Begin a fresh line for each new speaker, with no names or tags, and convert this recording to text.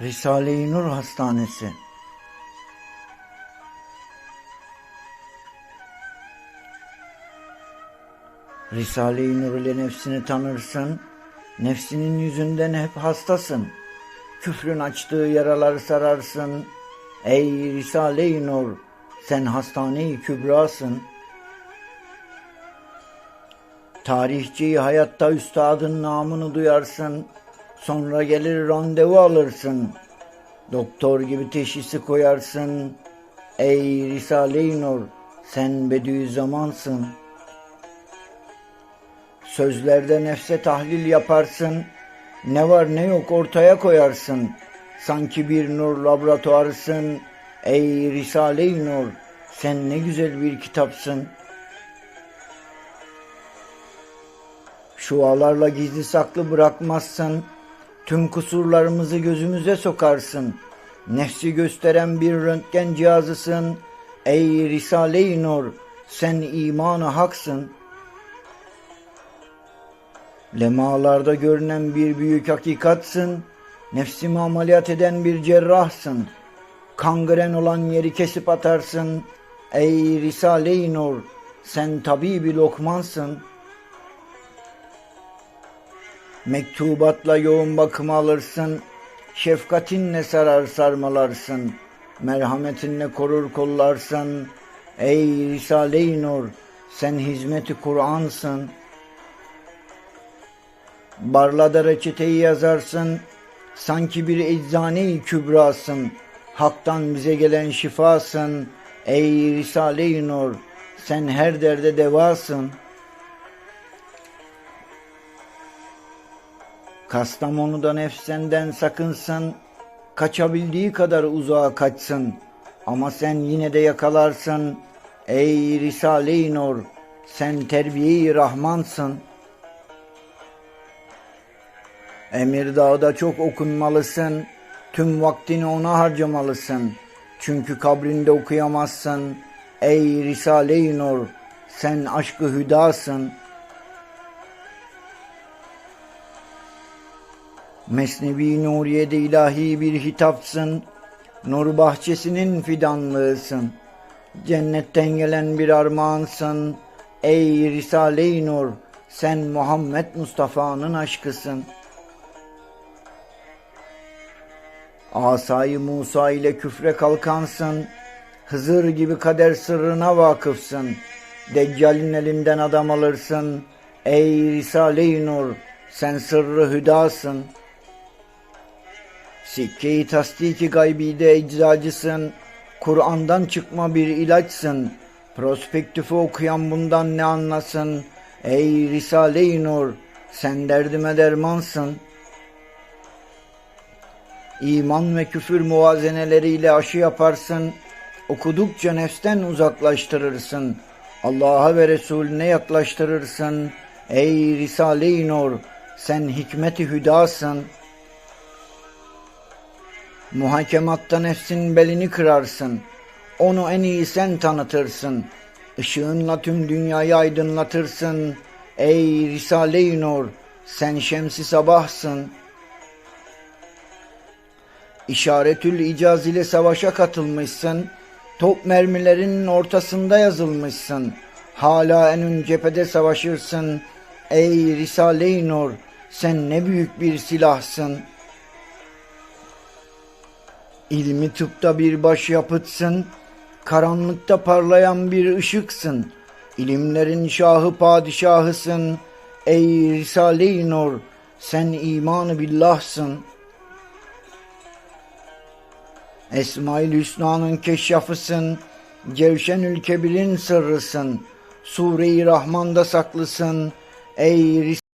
Risale-i Nur Hastanesi Risale-i Nur ile nefsini tanırsın, nefsinin yüzünden hep hastasın. Küfrün açtığı yaraları sararsın. Ey Risale-i Nur, sen hastane-i kübrasın. Tarihçiyi hayatta üstadın namını duyarsın. Sonra gelir randevu alırsın. Doktor gibi teşhisi koyarsın. Ey Risale-i Nur, sen Bediüzzamansın. Sözlerde nefse tahlil yaparsın. Ne var ne yok ortaya koyarsın. Sanki bir nur laboratuvarısın. Ey Risale-i Nur, sen ne güzel bir kitapsın. Şualarla gizli saklı bırakmazsın. Tüm kusurlarımızı gözümüze sokarsın. Nefsi gösteren bir röntgen cihazısın. Ey Risale-i Nur, sen imanı haksın. Lemalarda görünen bir büyük hakikatsın. Nefsimi ameliyat eden bir cerrahsın. Kangren olan yeri kesip atarsın. Ey Risale-i Nur, sen tabi lokmansın. Mektubatla yoğun bakım alırsın. Şefkatinle sarar sarmalarsın. Merhametinle korur kollarsın. Ey Risale-i Nur, sen hizmeti Kur'ansın. Barlada reçeteyi yazarsın. Sanki bir eczane-i kübrasın. Hak'tan bize gelen şifasın. Ey Risale-i Nur, sen her derde devasın. Kastamonu'da nefsenden sakınsın. Kaçabildiği kadar uzağa kaçsın. Ama sen yine de yakalarsın. Ey Risale-i Nur, sen terbiye-i Rahmansın. Emirdağ'da çok okunmalısın. Tüm vaktini ona harcamalısın. Çünkü kabrinde okuyamazsın. Ey Risale-i Nur, sen aşkı hüdasın. Mesnevi Nuriye'de ilahi bir hitapsın. Nur bahçesinin fidanlığısın. Cennetten gelen bir armağansın. Ey Risale-i Nur, sen Muhammed Mustafa'nın aşkısın. Asayı Musa ile küfre kalkansın. Hızır gibi kader sırrına vakıfsın. Deccal'in elinden adam alırsın. Ey Risale-i Nur, sen sırrı hüdasın. Sikke-i tasdiki gaybide eczacısın. Kur'an'dan çıkma bir ilaçsın. Prospektifi okuyan bundan ne anlasın? Ey Risale-i Nur, sen derdime dermansın. İman ve küfür muvazeneleriyle aşı yaparsın. Okudukça nefsten uzaklaştırırsın. Allah'a ve Resulüne yaklaştırırsın. Ey Risale-i Nur, sen hikmeti hüdasın. Muhakematta nefsin belini kırarsın. Onu en iyi sen tanıtırsın. Işığınla tüm dünyayı aydınlatırsın. Ey Risale-i Nur, sen şemsi sabahsın. İşaretül icaz ile savaşa katılmışsın. Top mermilerinin ortasında yazılmışsın. Hala en ön cephede savaşırsın. Ey Risale-i Nur, sen ne büyük bir silahsın. İlmi tıpta bir baş yapıtsın. Karanlıkta parlayan bir ışıksın. İlimlerin şahı padişahısın. Ey Risale-i Nur, sen imanı billahsın. Esmail Hüsna'nın keşyafısın. Cevşenül Kebir'in sırrısın. Sure-i Rahman'da saklısın. Ey Risale